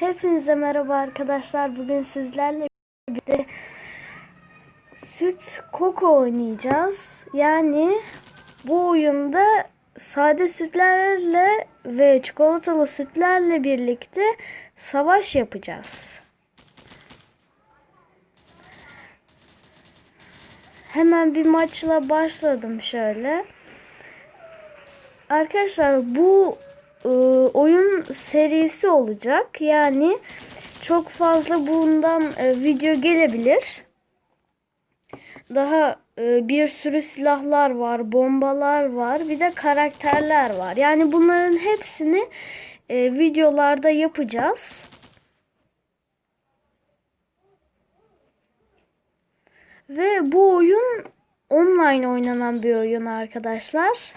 Hepinize merhaba arkadaşlar. Bugün sizlerle birlikte süt koko oynayacağız. Yani bu oyunda sade sütlerle ve çikolatalı sütlerle birlikte savaş yapacağız. Hemen bir maçla başladım şöyle. Arkadaşlar bu e, oyun serisi olacak. Yani çok fazla bundan e, video gelebilir. Daha e, bir sürü silahlar var, bombalar var, bir de karakterler var. Yani bunların hepsini videolarda yapacağız. Ve bu oyun online oynanan bir oyun arkadaşlar.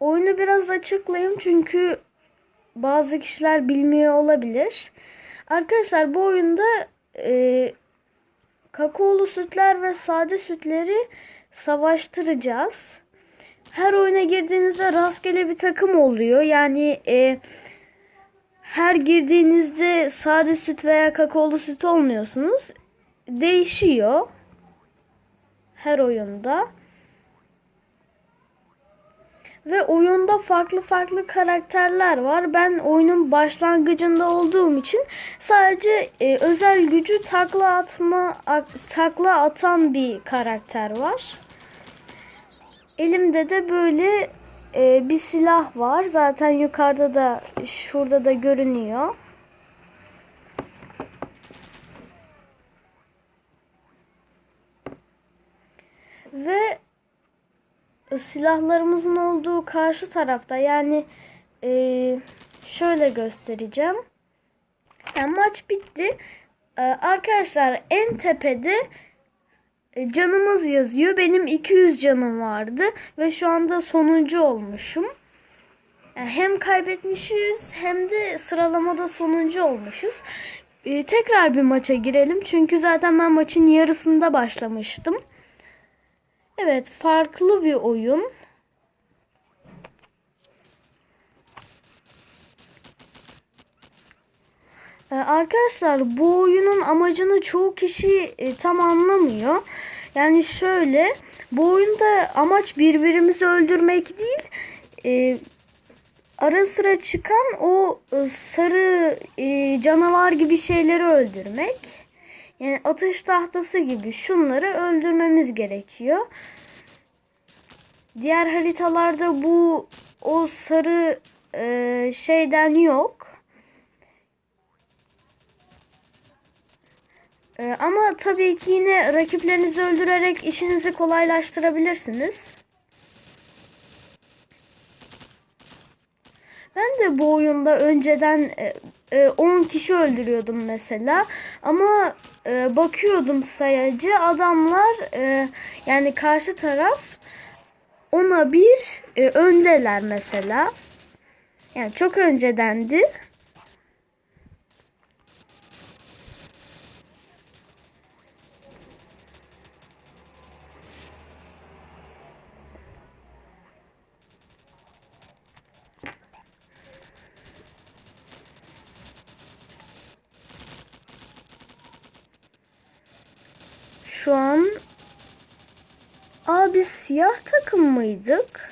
Oyunu biraz açıklayayım çünkü bazı kişiler bilmiyor olabilir. Arkadaşlar bu oyunda e, kakaolu sütler ve sade sütleri savaştıracağız. Her oyuna girdiğinizde rastgele bir takım oluyor. Yani e, her girdiğinizde sade süt veya kakaolu süt olmuyorsunuz. Değişiyor. Her oyunda. Ve oyunda farklı farklı karakterler var. Ben oyunun başlangıcında olduğum için sadece e, özel gücü takla atma at, takla atan bir karakter var. Elimde de böyle e, bir silah var. Zaten yukarıda da şurada da görünüyor. Ve silahlarımızın olduğu karşı tarafta yani e, şöyle göstereceğim. Yani maç bitti. E, arkadaşlar en tepede e, canımız yazıyor. Benim 200 canım vardı ve şu anda sonuncu olmuşum. Yani hem kaybetmişiz hem de sıralamada sonuncu olmuşuz. E, tekrar bir maça girelim çünkü zaten ben maçın yarısında başlamıştım. Evet, farklı bir oyun. Ee, arkadaşlar bu oyunun amacını çoğu kişi e, tam anlamıyor. Yani şöyle, bu oyunda amaç birbirimizi öldürmek değil, e, ara sıra çıkan o e, sarı e, canavar gibi şeyleri öldürmek. Yani atış tahtası gibi şunları öldürmemiz gerekiyor. Diğer haritalarda bu o sarı e, şeyden yok. E, ama tabii ki yine rakiplerinizi öldürerek işinizi kolaylaştırabilirsiniz. Ben de bu oyunda önceden e, 10 kişi öldürüyordum mesela. Ama e, bakıyordum sayacı adamlar e, yani karşı taraf ona bir e, öndeler mesela. Yani çok öncedendi. Şu an Aa siyah takım mıydık?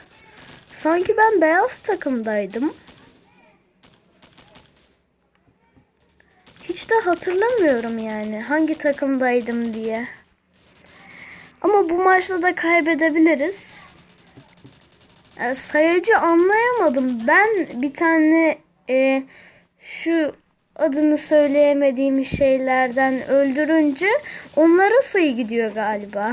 Sanki ben beyaz takımdaydım. Hiç de hatırlamıyorum yani hangi takımdaydım diye. Ama bu maçta da kaybedebiliriz. Yani sayacı anlayamadım. Ben bir tane e, şu adını söyleyemediğim şeylerden öldürünce onlara sayı gidiyor galiba.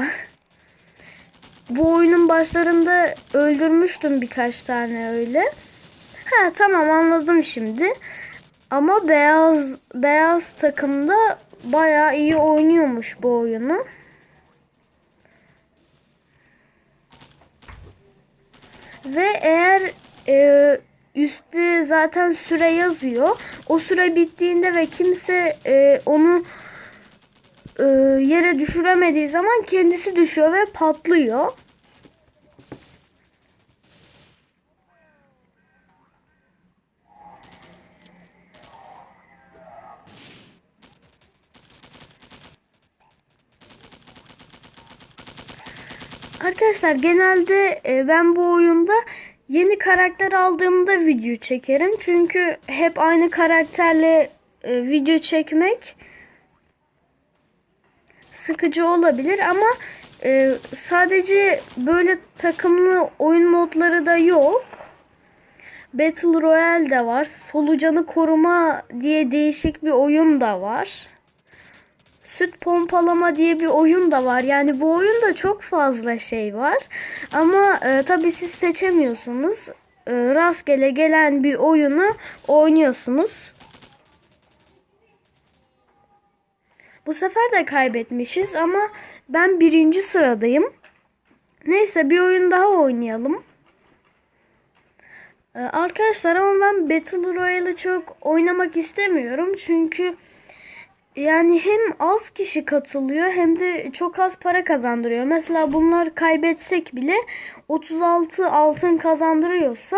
Bu oyunun başlarında öldürmüştüm birkaç tane öyle. Ha tamam anladım şimdi. Ama beyaz beyaz takımda bayağı iyi oynuyormuş bu oyunu. Ve eğer e, üstte zaten süre yazıyor. O süre bittiğinde ve kimse e, onu e, yere düşüremediği zaman kendisi düşüyor ve patlıyor. Arkadaşlar genelde e, ben bu oyunda yeni karakter aldığımda video çekerim. Çünkü hep aynı karakterle e, video çekmek sıkıcı olabilir ama e, sadece böyle takımlı oyun modları da yok. Battle Royale de var. Solucanı koruma diye değişik bir oyun da var. Süt pompalama diye bir oyun da var. Yani bu oyunda çok fazla şey var. Ama e, tabii siz seçemiyorsunuz. E, rastgele gelen bir oyunu oynuyorsunuz. Bu sefer de kaybetmişiz ama ben birinci sıradayım. Neyse bir oyun daha oynayalım. Ee, Arkadaşlar ama ben Battle Royale'ı çok oynamak istemiyorum. Çünkü yani hem az kişi katılıyor hem de çok az para kazandırıyor. Mesela bunlar kaybetsek bile 36 altın kazandırıyorsa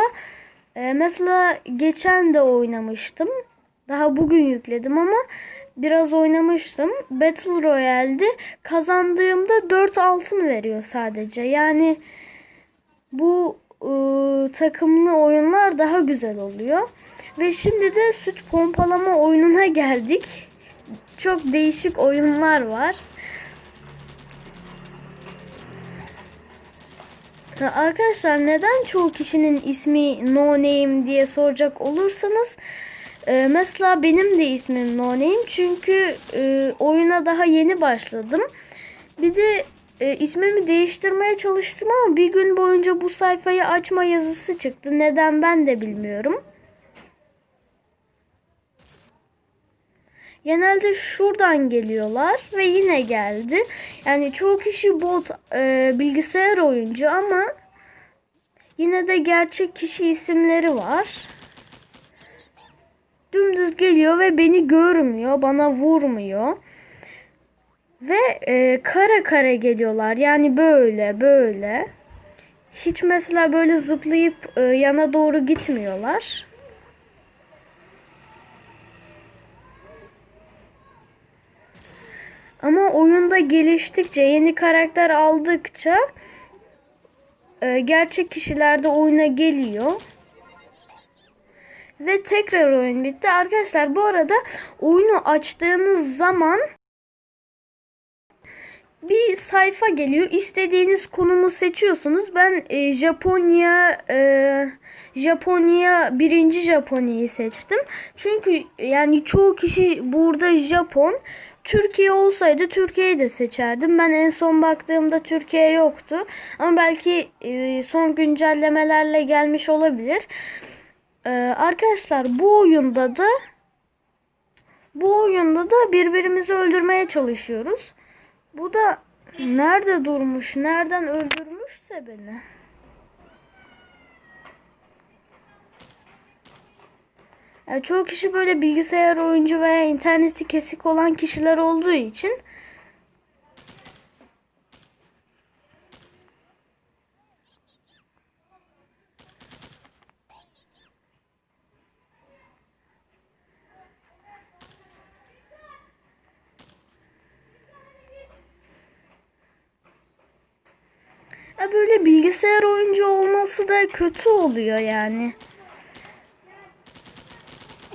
e, mesela geçen de oynamıştım. Daha bugün yükledim ama biraz oynamıştım. Battle Royale'de kazandığımda 4 altın veriyor sadece. Yani bu ıı, takımlı oyunlar daha güzel oluyor. Ve şimdi de süt pompalama oyununa geldik. Çok değişik oyunlar var. Arkadaşlar neden çoğu kişinin ismi No Name diye soracak olursanız e, mesela benim de ismim No Name çünkü e, oyuna daha yeni başladım. Bir de e, ismimi değiştirmeye çalıştım ama bir gün boyunca bu sayfayı açma yazısı çıktı. Neden ben de bilmiyorum. Genelde şuradan geliyorlar ve yine geldi. Yani çoğu kişi bot e, bilgisayar oyuncu ama yine de gerçek kişi isimleri var. Dümdüz geliyor ve beni görmüyor, bana vurmuyor. Ve e, kare kare geliyorlar. Yani böyle böyle. Hiç mesela böyle zıplayıp e, yana doğru gitmiyorlar. Ama oyunda geliştikçe, yeni karakter aldıkça e, gerçek kişiler de oyuna geliyor. Ve tekrar oyun bitti. Arkadaşlar bu arada oyunu açtığınız zaman bir sayfa geliyor. İstediğiniz konumu seçiyorsunuz. Ben e, Japonya e, Japonya birinci Japonya'yı seçtim. Çünkü yani çoğu kişi burada Japon. Türkiye olsaydı Türkiye'yi de seçerdim. Ben en son baktığımda Türkiye yoktu. Ama belki e, son güncellemelerle gelmiş olabilir. E, arkadaşlar bu oyunda da bu oyunda da birbirimizi öldürmeye çalışıyoruz. Bu da nerede durmuş, nereden öldürmüşse beni. Yani çoğu kişi böyle bilgisayar oyuncu veya interneti kesik olan kişiler olduğu için ya böyle bilgisayar oyuncu olması da kötü oluyor yani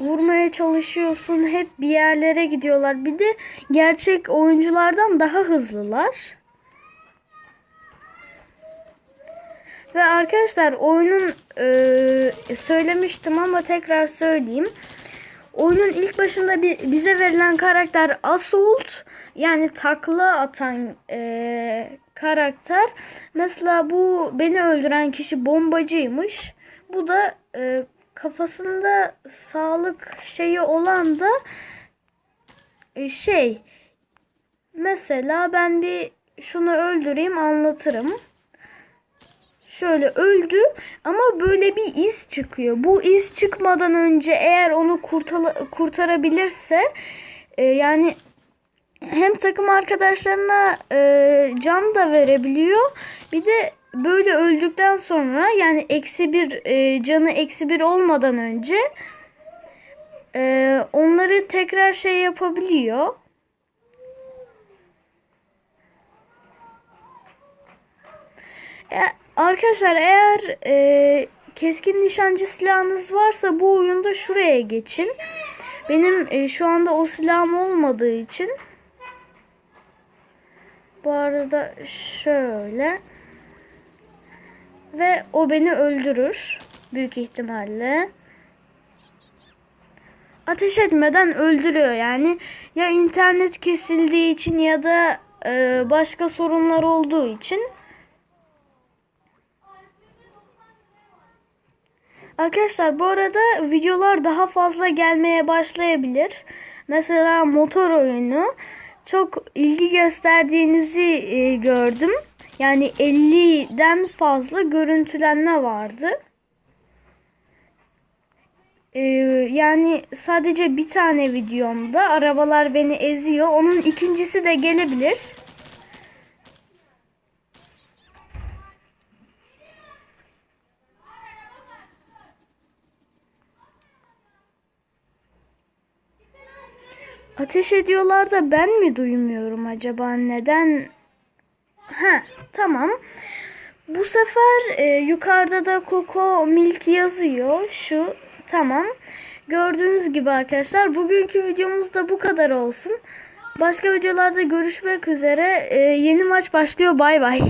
vurmaya çalışıyorsun. Hep bir yerlere gidiyorlar. Bir de gerçek oyunculardan daha hızlılar. Ve arkadaşlar oyunun e, söylemiştim ama tekrar söyleyeyim. Oyunun ilk başında bize verilen karakter Assault yani takla atan e, karakter. Mesela bu beni öldüren kişi bombacıymış. Bu da e, kafasında sağlık şeyi olan da e, şey mesela ben bir şunu öldüreyim anlatırım. Şöyle öldü ama böyle bir iz çıkıyor. Bu iz çıkmadan önce eğer onu kurtala, kurtarabilirse e, yani hem takım arkadaşlarına e, can da verebiliyor. Bir de böyle öldükten sonra yani eksi bir e, canı eksi bir olmadan önce e, onları tekrar şey yapabiliyor. E, arkadaşlar eğer e, keskin nişancı silahınız varsa bu oyunda şuraya geçin. Benim e, şu anda o silahım olmadığı için. Bu arada şöyle. Ve o beni öldürür. Büyük ihtimalle. Ateş etmeden öldürüyor yani. Ya internet kesildiği için ya da e, başka sorunlar olduğu için. Arkadaşlar bu arada videolar daha fazla gelmeye başlayabilir. Mesela motor oyunu çok ilgi gösterdiğinizi e, gördüm. Yani 50'den fazla görüntülenme vardı. Ee, yani sadece bir tane videomda arabalar beni eziyor. Onun ikincisi de gelebilir. Ateş ediyorlar da ben mi duymuyorum acaba neden? Ha tamam. Bu sefer e, yukarıda da Coco Milk yazıyor. Şu tamam. Gördüğünüz gibi arkadaşlar bugünkü videomuz da bu kadar olsun. Başka videolarda görüşmek üzere. E, yeni maç başlıyor. Bay bay.